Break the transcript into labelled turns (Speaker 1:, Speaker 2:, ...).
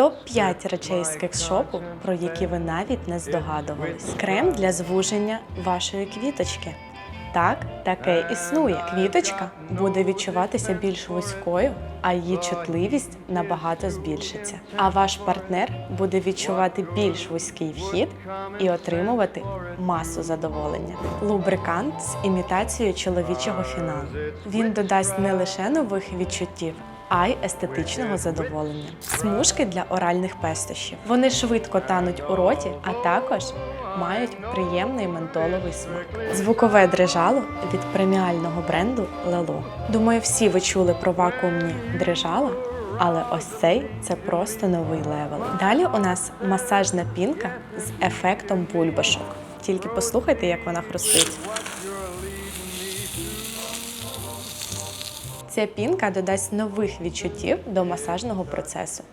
Speaker 1: Топ-5 речей з кексшопу, про які ви навіть не здогадувались. Крем для звуження вашої квіточки. Так, таке існує. Квіточка буде відчуватися більш вузькою, а її чутливість набагато збільшиться. А ваш партнер буде відчувати більш вузький вхід і отримувати масу задоволення. Лубрикант з імітацією чоловічого фіналу. Він додасть не лише нових відчуттів. А й естетичного задоволення. Смужки для оральних пестощів. Вони швидко тануть у роті, а також мають приємний ментоловий смак. Звукове дрижало від преміального бренду Лело. Думаю, всі ви чули про вакуумні дрижала, але ось цей це просто новий левел. Далі у нас масажна пінка з ефектом бульбашок. Тільки послухайте, як вона хрустить. Ця пінка додасть нових відчуттів до масажного процесу.